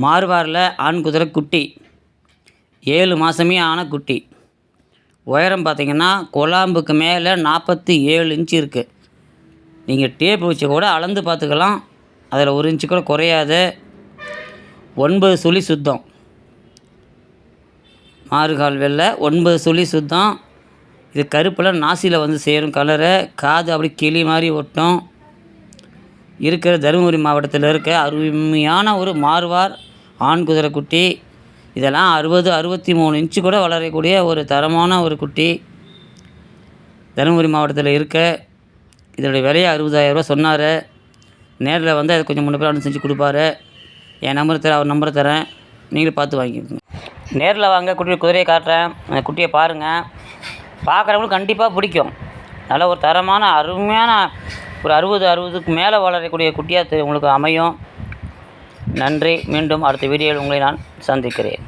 மார்வாரில் ஆண் குதிரை குட்டி. ஏழு மாதமே ஆன குட்டி. உயரம் பார்த்தீங்கன்னா குழாம்புக்கு மேலே நாற்பத்தி ஏழு இன்ச்சு இருக்குது நீங்கள் டேப் வச்சு கூட அளந்து பார்த்துக்கலாம் அதில் ஒரு இன்ச்சு கூட குறையாது. ஒன்பது சுழி சுத்தம். மாறுகால் வெள்ளை ஒன்பது சுழி சுத்தம். இது கருப்பில் நாசியில் வந்து சேரும் கலரு காது அப்படி கிளி மாதிரி ஒட்டும். இருக்கிற தருமபுரி மாவட்டத்தில் இருக்க அருமையான ஒரு மார்வார் ஆண் குதிரை குட்டி இதெல்லாம் அறுபது அறுபத்தி மூணு இன்ச்சு கூட வளரக்கூடிய ஒரு தரமான ஒரு குட்டி. தருமபுரி மாவட்டத்தில் இருக்க இதனுடைய விலையை அறுபதாயிரரூவா சொன்னார். நேரில் வந்து அதை கொஞ்சம் முன்ன பேர் செஞ்சு கொடுப்பாரு. என் நம்பர் தரேன் அவர் நம்பரை தரேன். நீங்களும் பார்த்து வாங்கிக்கோங்க. நேரில் வாங்க குட்டி குதிரையை காட்டுறேன். அந்த குட்டியை பாருங்கள் பார்க்குறவங்களுக்கு கண்டிப்பாக பிடிக்கும். நல்ல ஒரு தரமான அருமையான ஒரு அறுபது அறுபதுக்கு மேலே வளரக்கூடிய குட்டியாக உங்களுக்கு அமையும். நன்றி. மீண்டும் அடுத்த வீடியோவில் உங்களை நான் சந்திக்கிறேன்.